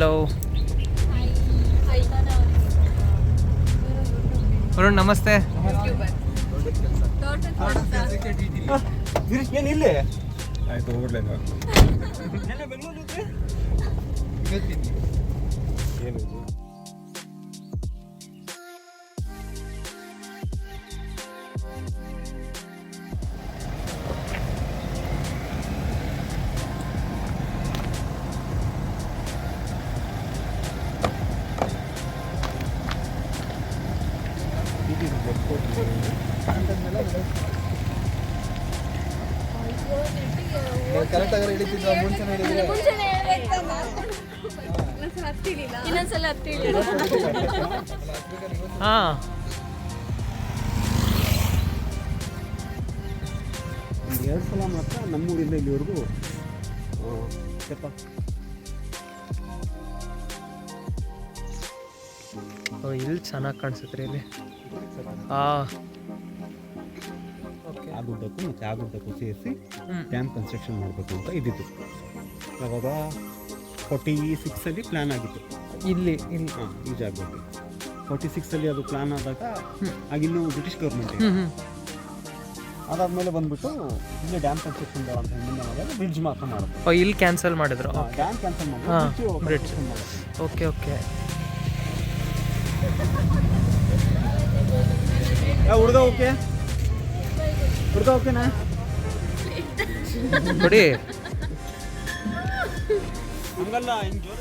Hello Varun ನಮಸ್ತೆ ಏನು ಇಲ್ಲೇ? ಆಯ್ತು ಹೋಗ್ಬಿಡ್ಲೇನು ಇವತ್ತಿನಿ ಏನು ಇನ್ನೊಂದ್ಸಲ ಹಾಂ. ಎರಡು ಸಲ ಮಾತ್ರ ನಮ್ಮೂರಿಂದ ಇಲ್ಲಿವರೆಗೂ ಓ ಇಲ್ಲಿ ಚೆನ್ನಾಗಿ ಕಾಣಿಸುತ್ತೆ ರೀ ಇಲ್ಲಿ. ಹಾಂ ಅಂತ ಕುಸಿಯಿಸಿ. ಡ್ಯಾಮ್ ಕನ್ಸ್ಟ್ರಕ್ಷನ್ ಮಾಡಬೇಕು ಅಂತ ಇದ್ದಿತ್ತು ಯಾವಾಗ ಫೋರ್ಟಿ ಸಿಕ್ಸಲ್ಲಿ ಪ್ಲ್ಯಾನ್ ಆಗಿತ್ತು. ಇಲ್ಲಿ ಇಲ್ಲಿ. ಹಾಂ ಈ ಜಾಗದಲ್ಲಿ. ಫೋರ್ಟಿ ಸಿಕ್ಸಲ್ಲಿ ಅದು ಪ್ಲ್ಯಾನ್ ಆದಾಗ ಆಗಿನ್ನೂ ಬ್ರಿಟಿಷ್ ಗೌರ್ಮೆಂಟ್ ಅದಾದ್ಮೇಲೆ ಬಂದ್ಬಿಟ್ಟು ಇಲ್ಲಿ ಡ್ಯಾಮ್ ಕನ್ಸ್ಟ್ರಕ್ಷನ್ ಅಂತ ಹಿಂದಿನ ಬ್ರಿಡ್ಜ್ ಮಾತ್ರ ಮಾಡೋದು. ಇಲ್ಲಿ ಕ್ಯಾನ್ಸಲ್ ಮಾಡಿದ್ರು. ಡ್ಯಾಮ್ ಕ್ಯಾನ್ಸಲ್ ಮಾಡಿ ಬ್ರಿಡ್ಜ್ ಓಕೆ ಓಕೆ ಹುಡುಗ ಓಕೆ ಹುಡುಗ ಓಕೆನಾ ಅಂಗಲ್ಲ ಹಂಗಲ್ಲ ಹಿಂಗೆ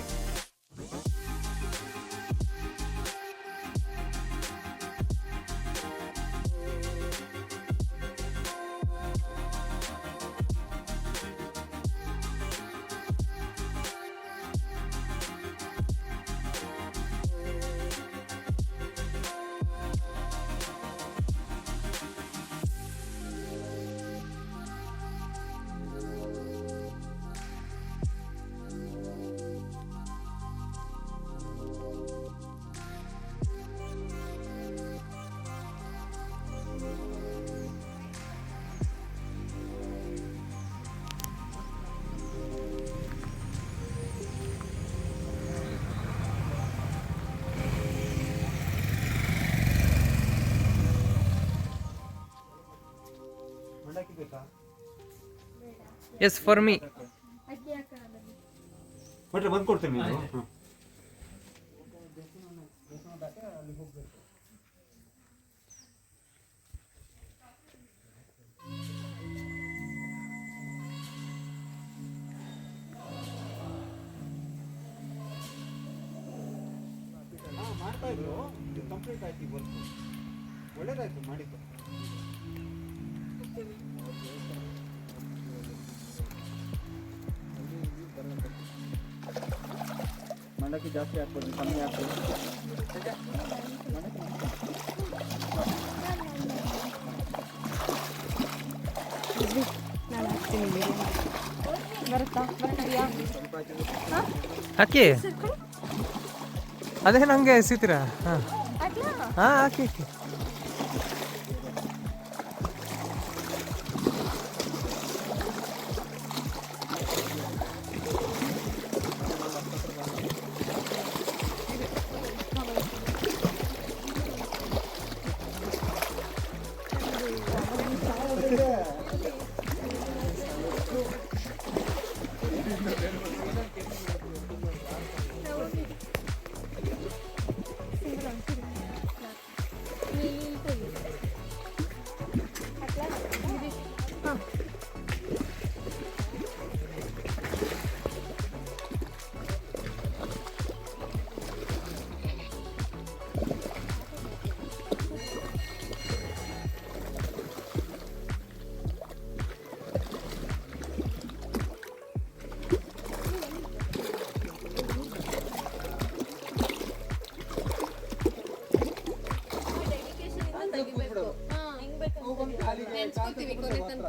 ಎಸ್ ಫಾರ್ ಮೀ ಬಟ್ರೆ ಬಂದು ಕೊಡ್ತೀನಿ ನೀವು ಹಾಂ ಮಾಡ್ತಾ ಇದ್ರು ಕಂಪ್ಲೀಟ್ ಆಯ್ತು. ಈ ವರ್ಕ್ ಒಳ್ಳೇದಾಯ್ತು ಮಾಡಿದ್ದು ಮಂಡಕ್ಕಿ ಜಾಸ್ತಿ ಹಾಕ್ಬೋದು ಕಮ್ಮಿ ಹಾಕ್ಬೋದು. ಹಾಕಿ ಅದೇ ನಮ್ಗೆ ಸಿಗ್ತೀರಾ? ಹಾಂ. ಹಾಂ ಹಾಕಿ ಹಾಕಿ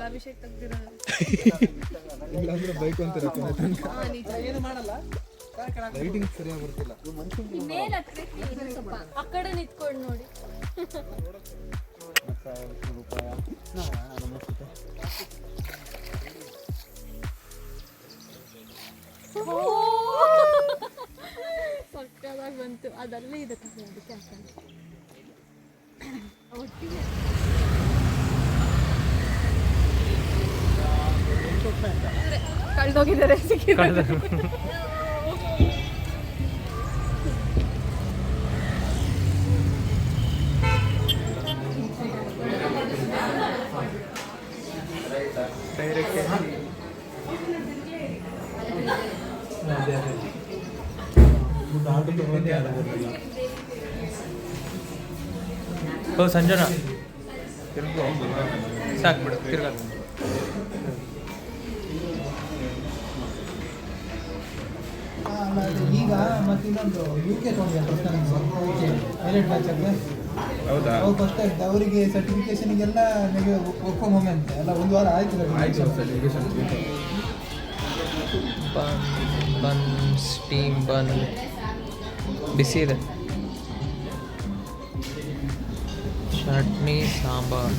ಅಭಿಷೇಕ್ ತೆಗ್ದಿರೋದು. ಇಲ್ಲಾಂದ್ರೆ ಬೈಕ್ ಅಂತಾರೆ ಕೊನೆ ತನಕ. ಲೈಟಿಂಗ್ ಸರಿಯಾಗಿ ಬರ್ತಿಲ್ಲ. ಮೇಲೆ ಹತ್ಬೇಕು ಇನ್ನೂ ಸ್ವಲ್ಪ ಆ ಕಡೆ ನಿಂತ್ಕೊಂಡು ನೋಡಿ. ಸಕ್ಕದಾಗಿ ಬಂತು. ಅದಲ್ಲೇ ಇದೆ ಕಥೆ ಅದಕ್ಕೆ ಹಾಕೊಂಡು ಒಟ್ಟಿಗೆ. ಕಳ್ದೋಗಿದ್ದಾರೆ ಸಿಕ್ಕಿದ್ದಾರೆ ಓ ಸಂಜನಾ. ಸಾಕು ಬಿಡು ತಿರ್ಗಾ. ಈಗ ಮತ್ತು ಇನ್ನೊಂದು ಯು ಕೆ ತೊಗೊಂಡ್ರೆ ಹೈಲೈಟ್ ಮ್ಯಾಚ್ ಅಲ್ಲಿ ಹೌದಾ? ಅವ್ರು ಫಸ್ಟ್ ಅವರಿಗೆ ಸರ್ಟಿಫಿಕೇಶನ್ಗೆಲ್ಲ ನನಗೆ ವರ್ಕ್ ಮೊಮೆಂಟ್ ಅಂತೆ. ಎಲ್ಲ ಒಂದು ವಾರ ಆಯ್ತು ಆಯ್ತು ಸರ್ಟಿಫಿಕೇಶನ್ ಬನ್ ಬನ್ ಸ್ಟೀಮ್ ಬನ್ ಬಿಸಿ ಇದೆ. ಚಟ್ನಿ ಸಾಂಬಾರ್.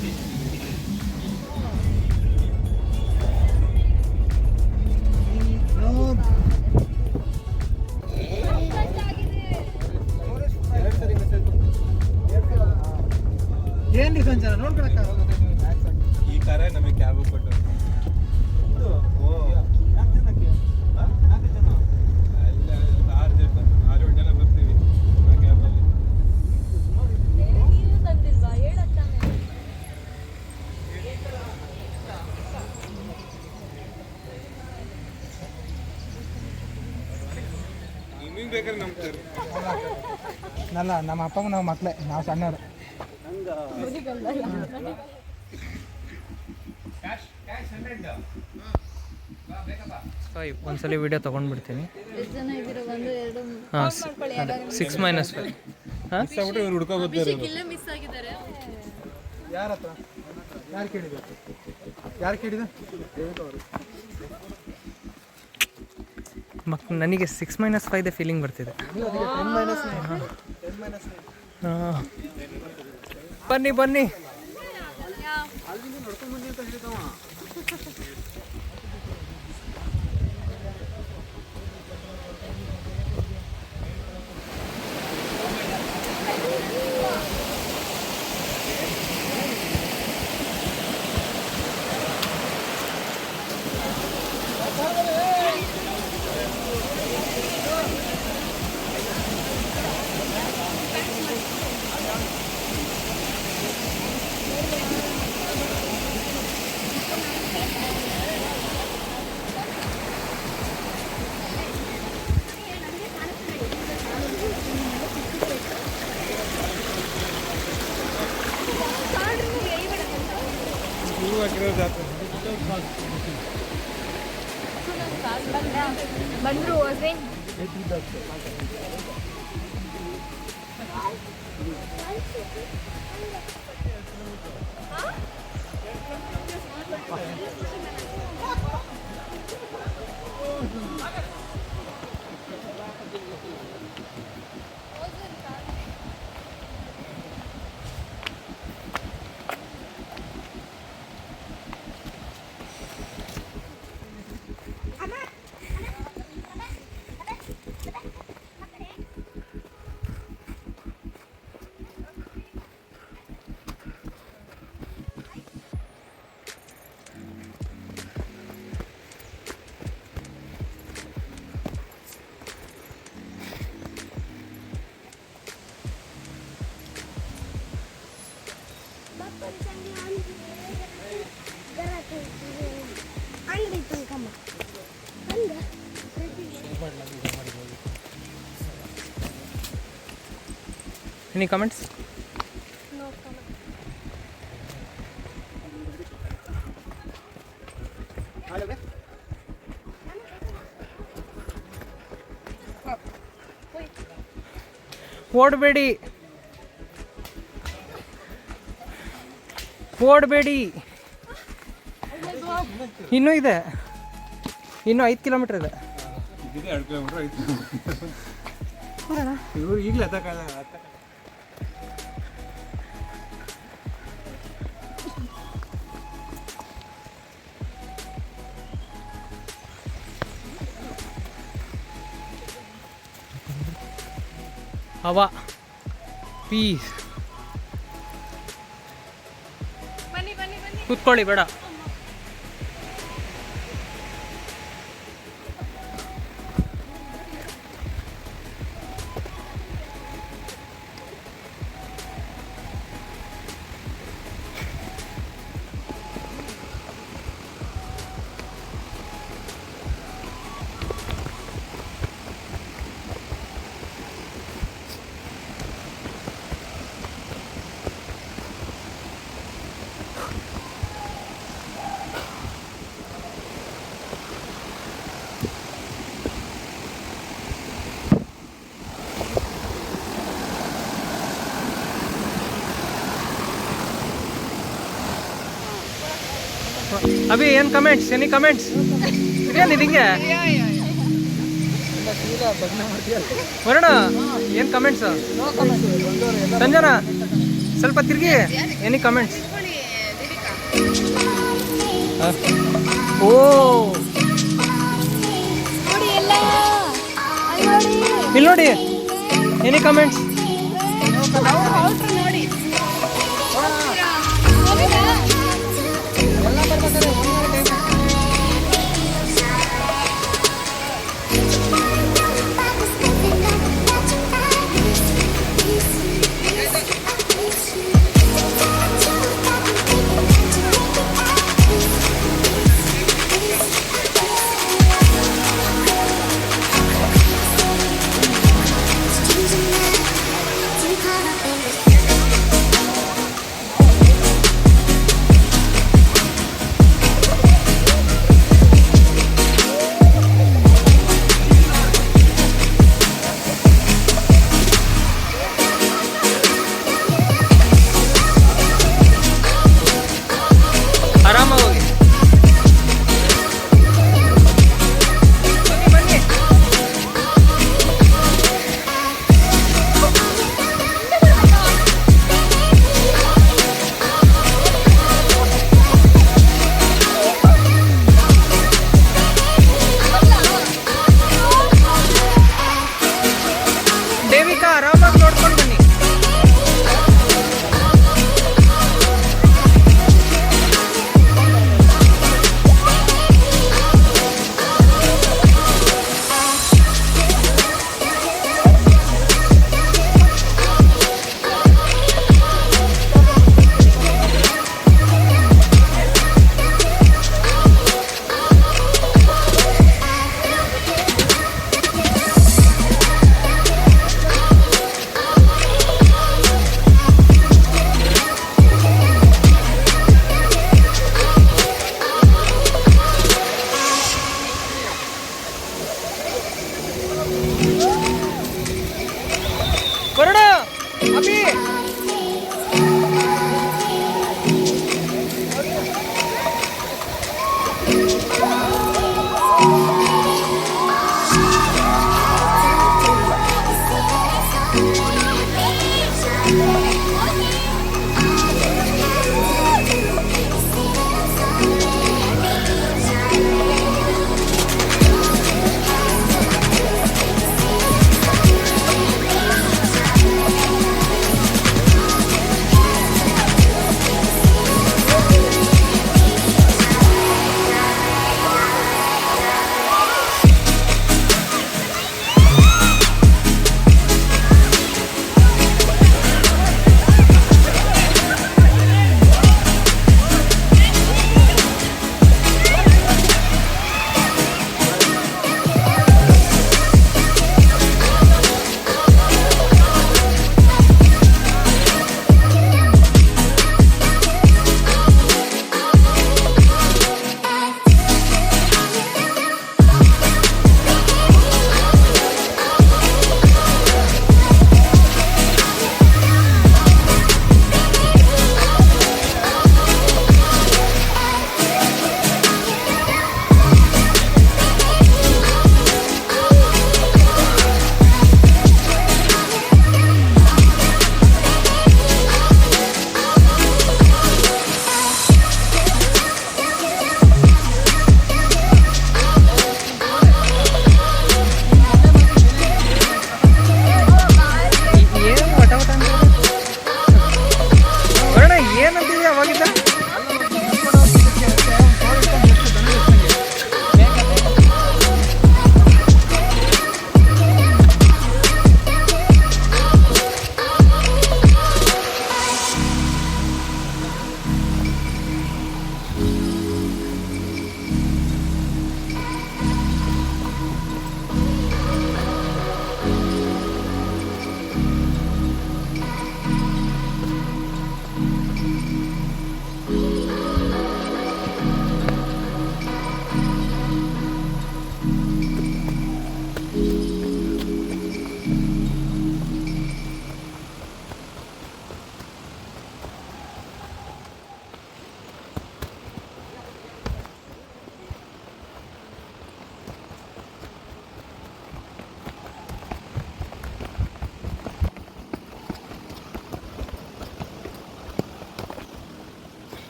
ಅಲ್ಲ ನಮ್ಮ ಅಪ್ಪ ನಾವು ಮಕ್ಕಳೇ ನಾವು ಸಣ್ಣವರು. ಒಂದ್ಸಲಿ ವಿಡಿಯೋ ತೊಗೊಂಡ್ಬಿಡ್ತೀನಿ. ಹಾಂ ಸಿಕ್ಸ್ ಮೈನಸ್ ಫೈವ್ ಹಾಂ ಇವ್ರು ಹುಡ್ಕೋ ಬರ್ತಾರೆ ಅಭಿಷೇಕ್ ಇಲ್ಲೇ ಮಿಸ್ ಆಗಿದ್ದಾರೆ. ಯಾರ ಹತ್ರ ಯಾರು ಕೇಳಿದ ಯಾರು ಕೇಳಿದ ಮಕ್ ನನಗೆ ಸಿಕ್ಸ್ ಮೈನಸ್ ಫೈವ್ದೆ ಫೀಲಿಂಗ್ ಬರ್ತಿದೆ. ಬನ್ನಿ ಬನ್ನಿ. ಎನಿ ಕಮೆಂಟ್ಸ್ ಓಡಬೇಡಿ ಓಡಬೇಡಿ ಇನ್ನೂ ಇದೆ. ಇನ್ನೂ ಐದು ಕಿಲೋಮೀಟರ್ ಇದೆ. ಇದಿದೆ ಎರಡು ಕಿಲೋಮೀಟ್ರ್ ಐತೆ ಇವ್ರು ಈಗಲೇ ಹತ್ತಕ್ಕಲ್ಲ ಹತ್ತಕ್ಕ. ಹವಾ. ಪೀಸ್. ಬನ್ನಿ ಬನ್ನಿ ಬನ್ನಿ. ಕೂತ್ಕೊಳ್ಳಿ ಬೇಡ. ಅಭಿ, ಏನ್ ಕಮೆಂಟ್ಸ್ ಎನಿ ಕಮೆಂಟ್ಸ್ ಏನ್ ಹಿಂಗೆ? ವರುಣ, ಏನ್ ಕಮೆಂಟ್ಸ್ ಸಂಜನಾ, ಸ್ವಲ್ಪ ತಿರುಗಿ. ಎನಿ ಕಮೆಂಟ್ಸ್ ಓ. ಇಲ್ಲಿ ನೋಡಿ. ಎನಿ ಕಮೆಂಟ್ಸ್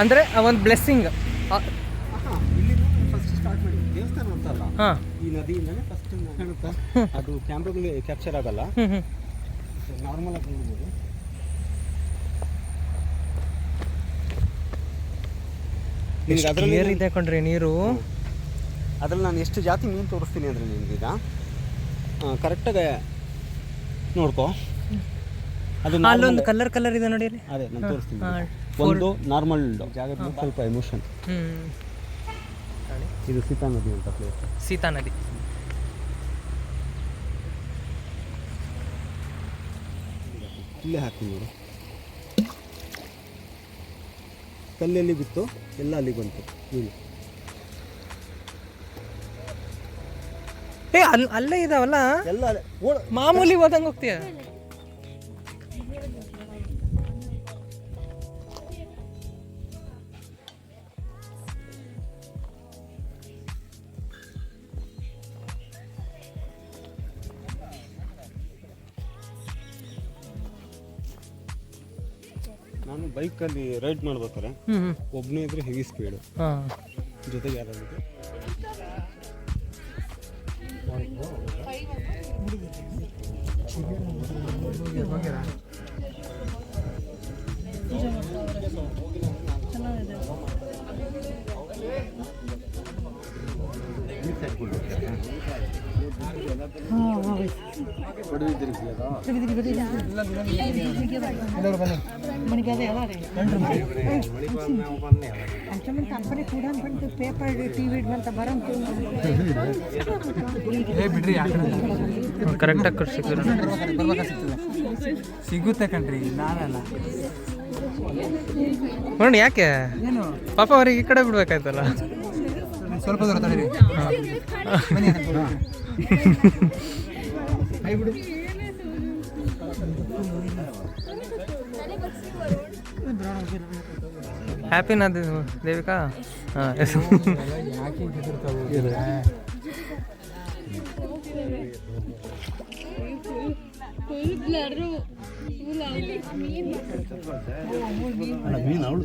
ಅಂದರೆ ಒಂದು ಬ್ಲೆಸ್ಸಿಂಗ್ ಹಾಂ. ಈ ನದಿಯಿಂದನೇ ಫಸ್ಟ್ ಕಾಣುತ್ತಾ ಅದು ಕ್ಯಾಮ್ರಾಗಳು ಕ್ಯಾಪ್ಚರ್ ಆಗಲ್ಲ. ನಾರ್ಮಲ್ ಆಗಿ ನೋಡ್ಬೋದು. ಕ್ಲಿಯರ್ ಇದೆ ಕಣ್ರಿ ನೀರು. ಅದ್ರಲ್ಲಿ ನಾನು ಎಷ್ಟು ಜಾತಿ ಮೀನು ತೋರಿಸ್ತೀನಿ ಅಂದರೆ ಈಗ? ಕರೆಕ್ಟಾಗಿ ನೋಡ್ಕೋ. ಅದು ಅಲ್ಲೊಂದು ಕಲರ್ ಕಲರ್ ಇದೆ ನೋಡಿ ಅದೇ ನಾನು ತೋರಿಸ್ತೀನಿ. ಒಂದು ನಾರ್ಮಲ್ ಜಾಗದ ಸ್ವಲ್ಪ ಎಮೋಷನ್ ಇದು ಸೀತಾ ನದಿ ಅಂತ ಪ್ಲೇಸ್ ಸೀತಾ ನದಿ. ಇಲ್ಲೇ ಹಾಕಿ ನೋಡು. ಕಲ್ಲಲ್ಲಿ ಬಿತ್ತು ಎಲ್ಲ ಅಲ್ಲಿ ಬಂತು. ನೀನು ಏ ಅಲ್ಲ ಅಲ್ಲೇ ಇದಾವಲ್ಲ? ಎಲ್ಲ ಅಲ್ಲೇ. ಮಾಮೂಲಿ ಹೋದಂಗೆ ಹೋಗ್ತೀಯ? ನಾನು ಬೈಕಲ್ಲಿ ರೈಡ್ ಮಾಡ್ಬೇಕಾರೆ ಹ್ಞೂ ಒಬ್ಬನೇ ಇದ್ರೆ ಹೆವಿ ಸ್ಪೀಡು ಹಾಂ. ಜೊತೆಗೆ ಯಾರಾಗುತ್ತೆ ಕರೆಕ್ಟಾಗಿ ಕಟ್ಸಿದ್ರು ಸಿಗುತ್ತೆ ಕಣ್ರಿ ನಾನಲ್ಲ. ನೋಡಿ ಯಾಕೆ? ಏನು? ಪಾಪ ಅವ್ರಿಗೆ ಈ ಕಡೆ ಬಿಡ್ಬೇಕಾಯ್ತಲ್ಲ. ಸ್ವಲ್ಪ ದೂರ ತಡೀರಿ. ಬಿಡು. ಹ್ಯಾಪಿನ ದೇವಿಕಾ? ಹಾಂ ಮೀನು ಅವಳು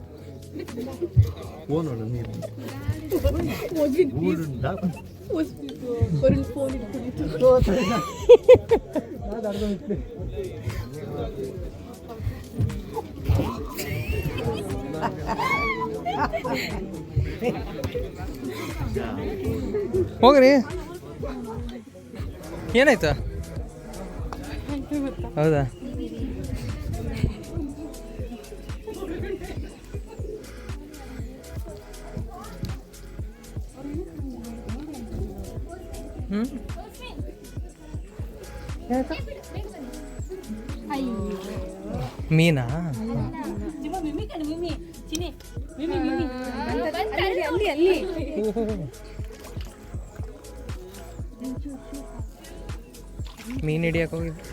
ಫೋನ್ ಹೋಗ್ರಿ. ಏನಾಯ್ತ? ಹೌದಾ? ಹ್ಞೂ ಮೀನಾ? ಮೀನ್ ಹಿಡಿಯಕ್ಕೆ ಹೋಗಿದ್ದು.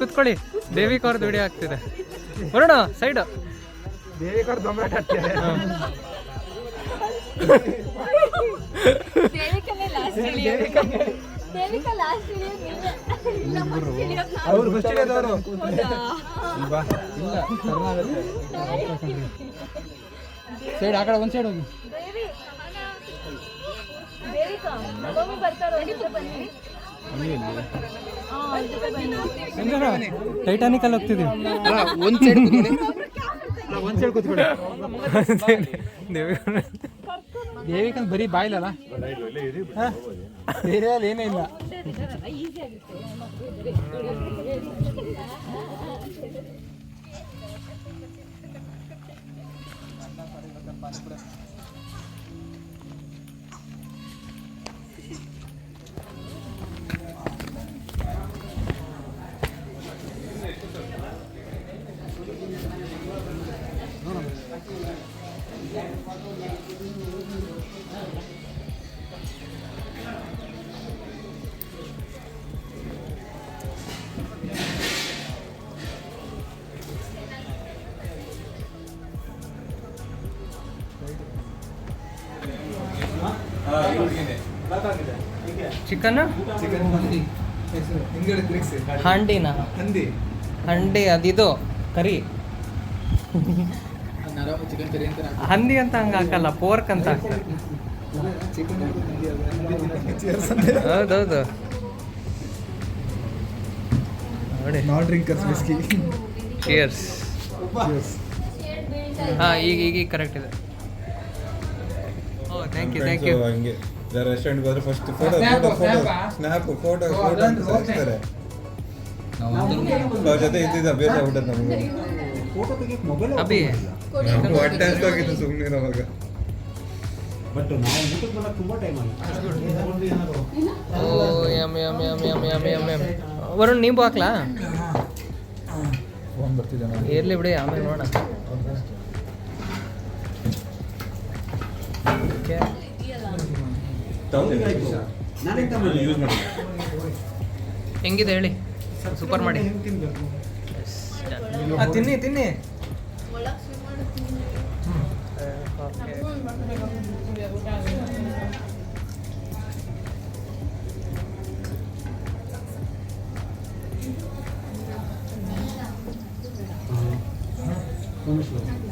ಕುತ್ಕೊಳ್ಳಿ ಕೂತ್ಕೊಳ್ಳಿ. ದೇವಿ ಅವ್ರದ್ದು ವಿಡಿಯೋ ಆಗ್ತಿದೆ. ಬರೋಣ side Devi last Devika last ಅವ್ರು ಫಸ್ಟ್ ಇಳಿದವರು ಇಲ್ಲ ಸೈಡ್ ಆ ಕಡೆ ಒಂದು ಸೈಡ್ ಹೋಗಿ. ಬರ್ತಾರೋ ಟೈಟಾನಿಕ್ ಅಲ್ಲಿ ಹೋಗ್ತಿದೀವಿ ಒಂದು ಸೈಡ್ ಒಂದು ಸೈಡ್ ಕೂತ್ಕೊಳ್ಳಿ. ದೇವಿಕಂದ್ ಬರೀ ಬಾಯ್ಲಲ್ಲ? ಏನೇ ಬೇರೆ ಅಲ್ಲಿ ಏನೂ ಇಲ್ಲ. ಚಿಕನ್? ಚಿಕನ್ ಹಂದಿ ಹೆಸರು. ಹಿಂದ್ಗಡೆ ತಿರುಗಿಸಿ ಹಂಡಿನ? ಹಂದಿ ಹಂಡಿ ಅದಿದು. ಕರಿ. ಚಿಕನ್ ಕರಿ ಅಂತ ಹಂದಿ ಅಂತ ಹಂಗ ಹಾಕಲ್ಲ ಪೋರ್ಕ್ ಅಂತ ಹಾಕ್ತಾರೆ. ಚಿಕನ್ ಹೌದೌದು. ನೋಡಿ. ಡ್ರಿಂಕರ್ಸ್ ಹಾಂ ಈಗ ಈಗ ಈಗ ಕರೆಕ್ಟ್ ಇದೆ. ಓ ಥ್ಯಾಂಕ್ ಯು ಥ್ಯಾಂಕ್ ಯು ಹಂಗೆ. ರೆಸ್ಟೋರೆಂಟ್ ಹೋದ್ರೆ first photo photo photo. Snap photo photo ಅಂತ. ಸಾಯಿಸ್ತಾರೆ ಅವ್ರ ಜೊತೆ ಇದ್ದಿದ್ದು ಅಭ್ಯಾಸ ಆಗ್ಬಿಟ್ಟದ ನಮಗೆ. ಫೋಟೋ ತೆಗಿಯಕ್ಕೆ ಮೊಬೈಲ್ ಅಭಿ. ಹೊಟ್ಟೆ ಹಸ್ತಾಗಿತ್ತು ಸುಮ್ಮನೆ ಇರೋವಾಗ ಬಟ್ ನಾವು ಊಟಕ್ಕೆ ಬರೋಕ್ಕೆ ತುಂಬ ಟೈಮ್ ಆಗಿದೆ ಓ yum yum yum yum yum yum yum Varun ನೀವು ಹಾಕ್ಲಾ? ಫೋನ್ ಇರ್ಲಿ ಬಿಡಿ ಆಮೇಲೆ ನೋಡೋಣ. ಓಕೆ ಹೆಂಗಿದೆ ಹೇಳಿ? ಸೂಪರ್ ಮಾಡಿ. ತಿನ್ನಿ ತಿನ್ನಿ. Vamos lá.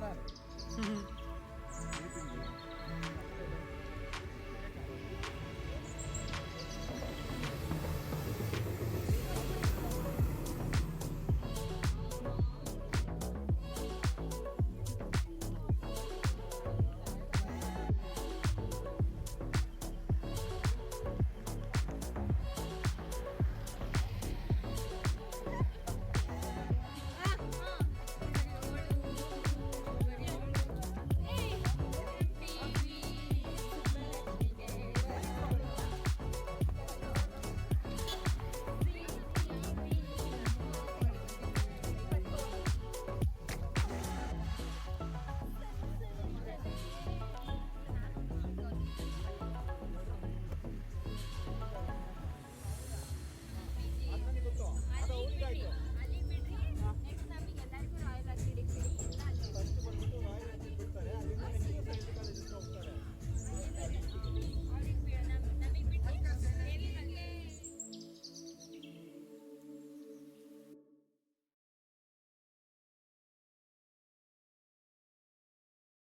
Sarado.